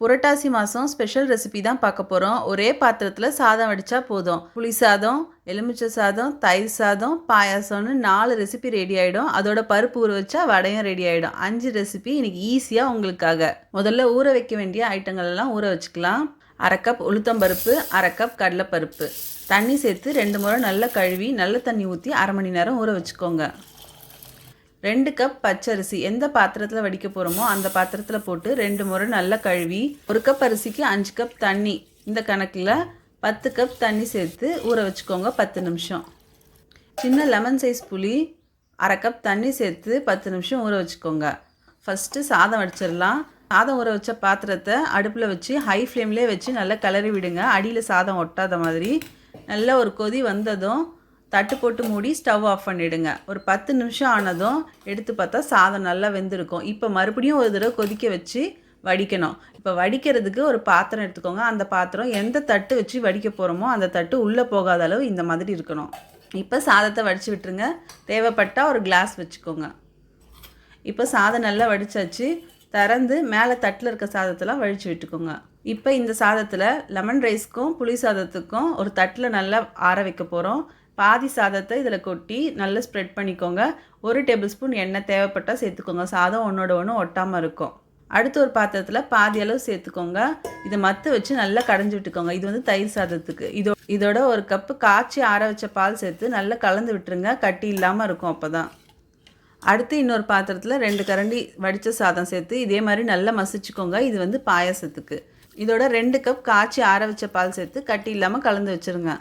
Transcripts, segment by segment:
புரட்டாசி மாதம் special recipe தான் பார்க்க போகிறோம் ஒரே பாத்திரத்தில் சாதம் வடித்தா போதும். புளி சாதம் எலுமிச்சை சாதம் தயிர் சாதம் பாயாசம்னு நாலு ரெசிபி ரெடி ஆகிடும் அதோட பருப்பு ஊற வச்சா வடையும் ரெடி ஆகிடும் அஞ்சு ரெசிபி இன்னைக்கு ஈஸியாக உங்களுக்காக. முதல்ல ஊற வைக்க வேண்டிய ஐட்டங்கள் எல்லாம் ஊற வச்சுக்கலாம். அரை கப் உளுத்தம்பருப்பு அரை கப் கடலைப்பருப்பு. தண்ணி சேர்த்து ரெண்டு முறை நல்லா கழுவி நல்ல தண்ணி ஊற்றி அரை மணி நேரம் ஊற வச்சுக்கோங்க. ரெண்டு கப் பச்சரிசி. எந்த பாத்திரத்தில் வடிக்க போகிறோமோ அந்த பாத்திரத்தில் போட்டு ரெண்டு முறை நல்லா கழுவி ஒரு கப் அரிசிக்கு அஞ்சு கப் தண்ணி. இந்த கணக்கில் பத்து கப் தண்ணி சேர்த்து ஊற வச்சுக்கோங்க பத்து நிமிஷம். சின்ன லெமன் சைஸ் புளி அரை கப் தண்ணி சேர்த்து பத்து நிமிஷம் ஊற வச்சுக்கோங்க. ஃபஸ்ட்டு சாதம் வடிச்சிடலாம். சாதம் ஊற வச்ச பாத்திரத்தை அடுப்பில் வச்சு ஹை ஃப்ளேம்லேயே வச்சு நல்லா கிளறி விடுங்க. அடியில் சாதம் ஒட்டாத மாதிரி. நல்ல ஒரு கொதி வந்ததும் தட்டு போட்டு மூடி ஸ்டவ் ஆஃப் பண்ணிவிடுங்க ஒரு பத்து நிமிஷம் ஆனதும் எடுத்து பார்த்தா சாதம் நல்லா வெந்திருக்கும். இப்போ மறுபடியும் ஒரு தடவை கொதிக்க வச்சு வடிக்கணும். இப்போ வடிக்கிறதுக்கு ஒரு பாத்திரம் எடுத்துக்கோங்க. அந்த பாத்திரம் எந்த தட்டு வச்சு வடிக்க போகிறோமோ அந்த தட்டு உள்ளே போகாத அளவு இந்த மாதிரி இருக்கணும். இப்போ சாதத்தை வடித்து விட்டுருங்க. தேவைப்பட்டால் ஒரு கிளாஸ் வச்சுக்கோங்க. இப்போ சாதம் நல்லா வடிச்சாச்சு. திறந்து மேலே தட்டில் இருக்க சாதத்தெல்லாம் வழித்து விட்டுக்கோங்க. இப்போ இந்த சாதத்தில் லெமன் ரைஸ்க்கும் புளி சாதத்துக்கும் ஒரு தட்டில் நல்லா ஆற வைக்க போகிறோம் பாதி சாதத்தை இதில் கொட்டி நல்லா ஸ்ப்ரெட் பண்ணிக்கோங்க. ஒரு டேபிள் ஸ்பூன் எண்ணெய் தேவைப்பட்டால் சேர்த்துக்கோங்க. சாதம் ஒன்றோட ஒன்று ஒட்டாமல் இருக்கும். அடுத்து ஒரு பாத்திரத்தில் பாதி அளவு சேர்த்துக்கோங்க. இதை மற்ற வச்சு நல்லா கடைஞ்சி விட்டுக்கோங்க. இது வந்து தயிர் சாதத்துக்கு. இதோ இதோட ஒரு கப்பு காய்ச்சி ஆற வச்ச பால் சேர்த்து நல்லா கலந்து விட்டுருங்க. கட்டி இல்லாமல் இருக்கும் அப்போ தான் அடுத்து இன்னொரு பாத்திரத்தில் ரெண்டு கரண்டி வடித்த சாதம் சேர்த்து இதே மாதிரி நல்லா மசிச்சுக்கோங்க. இது வந்து பாயாசத்துக்கு. இதோட ரெண்டு கப் காய்ச்சி ஆற வச்ச பால் சேர்த்து கட்டி இல்லாமல் கலந்து வச்சுருங்க.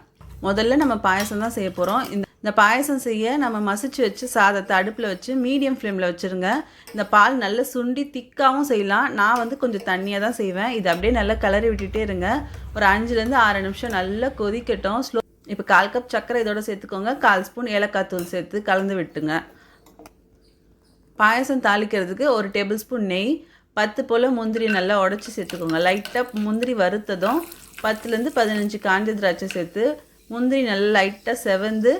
முதல்ல நம்ம பாயசம் தான் செய்ய போகிறோம் இந்த இந்த பாயசம் செய்ய நம்ம மசிச்சு வச்சு சாதத்தை அடுப்பில் வச்சு மீடியம் ஃப்ளேமில் வச்சுருங்க. இந்த பால் நல்லா சுண்டி திக்காகவும் செய்யலாம். நான் வந்து கொஞ்சம் தண்ணியாக தான் செய்வேன். இது அப்படியே நல்லா கிளறி விட்டுட்டே இருங்க. ஒரு அஞ்சுலேருந்து ஆறு நிமிஷம் நல்லா கொதிக்கட்டும். ஸ்லோ இப்போ கால் கப் சர்க்கரை இதோட சேர்த்துக்கோங்க. கால் ஸ்பூன் ஏலக்காய் தூள் சேர்த்து கலந்து விட்டுங்க. பாயசம் தாளிக்கிறதுக்கு ஒரு டேபிள் ஸ்பூன் நெய். பத்து போல் முந்திரி நல்லா உடச்சி சேர்த்துக்கோங்க. லைட்டாக முந்திரி வறுத்ததும் பத்துலேருந்து பதினஞ்சு காஞ்ச திராட்சை சேர்த்து முந்திரி நல்லா லைட்டாக செவந்து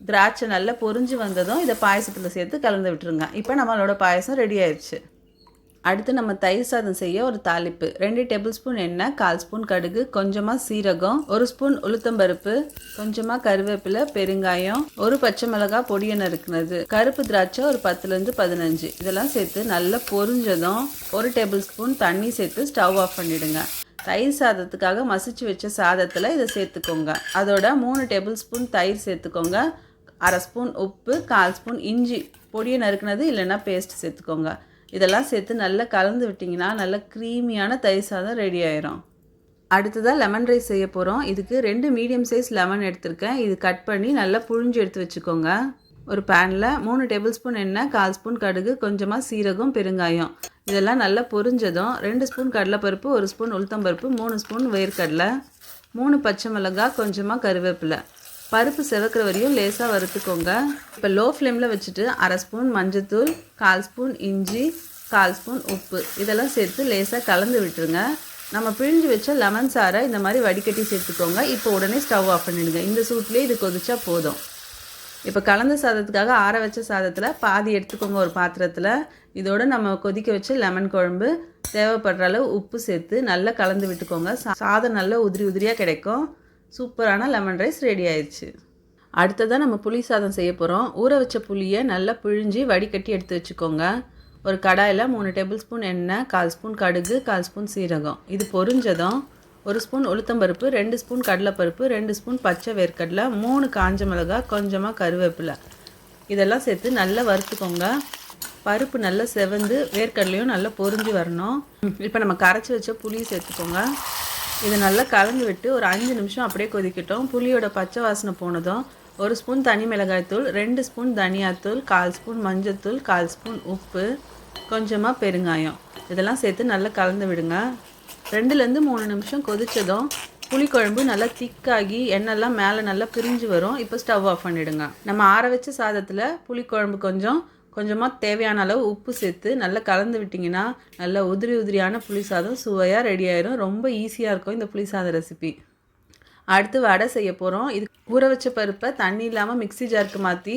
திராட்சை நல்லா பொரிஞ்சு வந்ததும் இதை பாயசத்தில் சேர்த்து கலந்து விட்டுருங்க. இப்போ நம்மளோட பாயசம் ரெடி ஆயிடுச்சு அடுத்து நம்ம தயிர் சாதம் செய்ய ஒரு தாளிப்பு. ரெண்டு டேபிள் ஸ்பூன் எண்ணெய் கால் ஸ்பூன் கடுகு கொஞ்சமாக சீரகம் ஒரு ஸ்பூன் உளுத்தம்பருப்பு கொஞ்சமாக கருவேப்பிலை பெருங்காயம் ஒரு பச்சை மிளகாய் பொடியை நறுக்குனது கருப்பு திராட்சை ஒரு பத்துலேருந்து பதினஞ்சு. இதெல்லாம் சேர்த்து நல்லா பொரிஞ்சதும் ஒரு டேபிள் ஸ்பூன் தண்ணி சேர்த்து ஸ்டவ் ஆஃப் பண்ணிவிடுங்க தயிர் சாதத்துக்காக மசிச்சு வச்ச சாதத்தில் இதை சேர்த்துக்கோங்க. அதோட மூணு டேபிள் ஸ்பூன் தயிர் சேர்த்துக்கோங்க. அரை ஸ்பூன் உப்பு கால் ஸ்பூன் இஞ்சி. பொடியை நறுக்குனது இல்லைன்னா பேஸ்ட் சேர்த்துக்கோங்க. இதெல்லாம் சேர்த்து நல்லா கலந்து விட்டிங்கன்னா நல்லா க்ரீமியான தயிர் சாதம் ரெடி ஆயிரும். அடுத்ததாக லெமன் ரைஸ் செய்ய போகிறோம் இதுக்கு ரெண்டு மீடியம் சைஸ் லெமன் எடுத்திருக்கேன். இது கட் பண்ணி நல்லா புழிஞ்சு எடுத்து வச்சுக்கோங்க. ஒரு பேனில் மூணு டேபிள் ஸ்பூன் எண்ணெய் கால் ஸ்பூன் கடுகு கொஞ்சமாக சீரகம் பெருங்காயம். இதெல்லாம் நல்லா பொரிஞ்சதும் ரெண்டு ஸ்பூன் கடலைப்பருப்பு ஒரு ஸ்பூன் உளுத்தம்பருப்பு மூணு ஸ்பூன் வேர்க்கடலை மூணு பச்சை மிளகாய் கொஞ்சமாக கருவேப்பிலை. பருப்பு செவக்கிற வரையும் லேசாக வறுத்துக்கோங்க. இப்போ லோ ஃப்ளேமில் வச்சுட்டு அரை ஸ்பூன் மஞ்சத்தூள் கால் ஸ்பூன் இஞ்சி கால் ஸ்பூன் உப்பு. இதெல்லாம் சேர்த்து லேசாக கலந்து விட்டுருங்க. நம்ம பிழிஞ்சு வச்ச லெமன் சாரை இந்த மாதிரி வடிகட்டி சேர்த்துக்கோங்க. இப்போ உடனே ஸ்டவ் ஆஃப் பண்ணிடுங்க. இந்த சூட்லேயே இது கொதிச்சா போதும். இப்போ கலந்த சாதத்துக்காக ஆற வச்ச சாதத்தில் பாதி எடுத்துக்கோங்க ஒரு பாத்திரத்தில். இதோடு நம்ம கொதிக்க வச்ச லெமன் குழம்பு தேவைப்படுற அளவு உப்பு சேர்த்து நல்லா கலந்து விட்டுக்கோங்க. சாதம் நல்லா உதிரி உதிரியாக கிடைக்கும். சூப்பரான லெமன் ரைஸ் ரெடி ஆயிடுச்சு அடுத்ததாக நம்ம புளி சாதம் செய்ய போகிறோம் ஊற வச்ச புளியை நல்லா பிழிஞ்சு வடிகட்டி எடுத்து வச்சுக்கோங்க. ஒரு கடாயில் மூணு டேபிள் ஸ்பூன் எண்ணெய் கால் ஸ்பூன் கடுகு கால் ஸ்பூன் சீரகம். இது பொரிஞ்சதும் ஒரு ஸ்பூன் உளுத்தம்பருப்பு ரெண்டு ஸ்பூன் கடலைப்பருப்பு ரெண்டு ஸ்பூன் பச்சை வேர்க்கடலை மூணு காஞ்ச மிளகாய் கொஞ்சமாக கருவேப்பிலை. இதெல்லாம் சேர்த்து நல்லா வறுத்துக்கோங்க. பருப்பு நல்லா செவந்து வேர்க்கடலையும் நல்லா பொரிஞ்சு வரணும். இப்போ நம்ம கரைச்சி வச்ச புளி சேர்த்துக்கோங்க. இதை நல்லா கலந்து விட்டு ஒரு அஞ்சு நிமிஷம் அப்படியே கொதிக்கட்டும். புளியோட பச்சை வாசனை போனதும் ஒரு ஸ்பூன் தனி மிளகாய்த்தூள் ரெண்டு ஸ்பூன் தனியாத்தூள் கால் ஸ்பூன் மஞ்சத்தூள் கால் ஸ்பூன் உப்பு கொஞ்சமாக பெருங்காயம். இதெல்லாம் சேர்த்து நல்லா கலந்து விடுங்க. ரெண்டுலேருந்து மூணு நிமிஷம் கொதித்ததும் புளிக்குழம்பு நல்லா திக்காகி எண்ணெய்லாம் மேலே நல்லா பிரிஞ்சு வரும். இப்போ ஸ்டவ் ஆஃப் பண்ணிவிடுங்க நம்ம ஆற வச்ச சாதத்தில் புளிக்குழம்பு கொஞ்சம் கொஞ்சமாக தேவையான அளவு உப்பு சேர்த்து நல்லா கலந்து விட்டிங்கன்னா நல்லா உதிரி உதிரியான புளி சாதம் சுவையாக ரெடி ஆயிரும். ரொம்ப ஈஸியாக இருக்கும் இந்த புளி சாதம் ரெசிபி அடுத்து வடை செய்ய போகிறோம் இது ஊற வச்ச பருப்பை தண்ணி இல்லாமல் மிக்ஸி ஜாருக்கு மாற்றி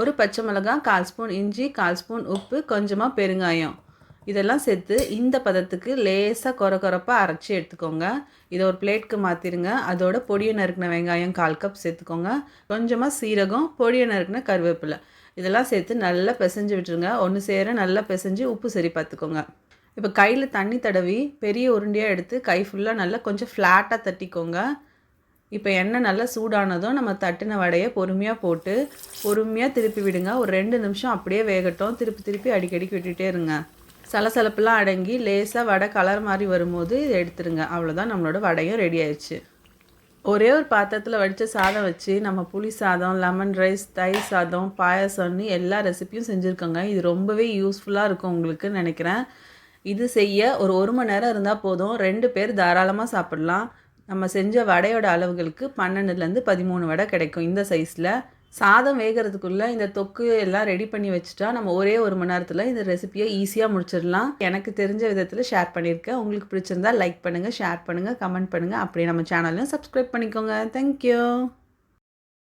ஒரு பச்சை மிளகாய் கால் ஸ்பூன் இஞ்சி கால் ஸ்பூன் உப்பு கொஞ்சமாக பெருங்காயம். இதெல்லாம் சேர்த்து இந்த பதத்துக்கு லேசாக கொர கொரப்பாக அரைச்சி எடுத்துக்கோங்க. இதை ஒரு பிளேட்க்கு மாற்றிடுங்க அதோட பொடியை நறுக்கின வெங்காயம் கால் கப் சேர்த்துக்கோங்க. கொஞ்சமாக சீரகம் பொடியை நறுக்கின கருவேப்பிலை. இதெல்லாம் சேர்த்து நல்லா பிசைஞ்சு விட்டுருங்க. ஒன்று சேர நல்லா பிசைஞ்சு உப்பு சரி பார்த்துக்கோங்க. இப்போ கையில் தண்ணி தடவி பெரிய உருண்டையாக எடுத்து கை ஃபுல்லாக நல்லா கொஞ்சம் ஃப்ளாட்டாக தட்டிக்கோங்க. இப்போ எண்ணெய் நல்லா சூடானதும் நம்ம தட்டின வடையை பொறுமையாக போட்டு பொறுமையாக திருப்பி விடுங்க. ஒரு ரெண்டு நிமிஷம் அப்படியே வேகட்டும். திருப்பி திருப்பி அடிக்கடிக்கு விட்டுகிட்டே இருங்க. சலசலப்பெல்லாம் அடங்கி லேசாக வடை கலர் மாதிரி வரும்போது இதை எடுத்துருங்க. அவ்வளோதான் நம்மளோட வடையும் ரெடி ஆயிடுச்சு. ஒரே ஒரு பாத்திரத்தில் வடித்த சாதம் வச்சு நம்ம புளி சாதம் லெமன் ரைஸ் தயிர் சாதம் பாயாசம்னு எல்லா ரெசிப்பியும் செஞ்சுருக்கோங்க. இது ரொம்பவே யூஸ்ஃபுல்லாக இருக்கும் உங்களுக்கு நினைக்கிறேன். இது செய்ய ஒரு ஒரு மணி நேரம் இருந்தால் போதும். ரெண்டு பேர் தாராளமாக சாப்பிடலாம். நம்ம செஞ்ச வடையோட அளவுகளுக்கு பன்னெண்டுலேருந்து பதிமூணு வடை கிடைக்கும் இந்த சைஸில் சாதம் வேகிறதுக்குள்ளே இந்த தொக்கு எல்லாம் ரெடி பண்ணி வச்சுட்டா நம்ம ஒரே ஒரு மணி நேரத்தில் இந்த ரெசிபியை ஈஸியாக முடிச்சிடலாம். எனக்கு தெரிஞ்ச விதத்தில் ஷேர் பண்ணியிருக்கேன் உங்களுக்கு பிடிச்சிருந்தா லைக் பண்ணுங்கள் ஷேர் பண்ணுங்கள் கமெண்ட் பண்ணுங்கள் அப்படியே நம்ம சேனலையும் சப்ஸ்கிரைப் பண்ணிக்கோங்க. தேங்க்யூ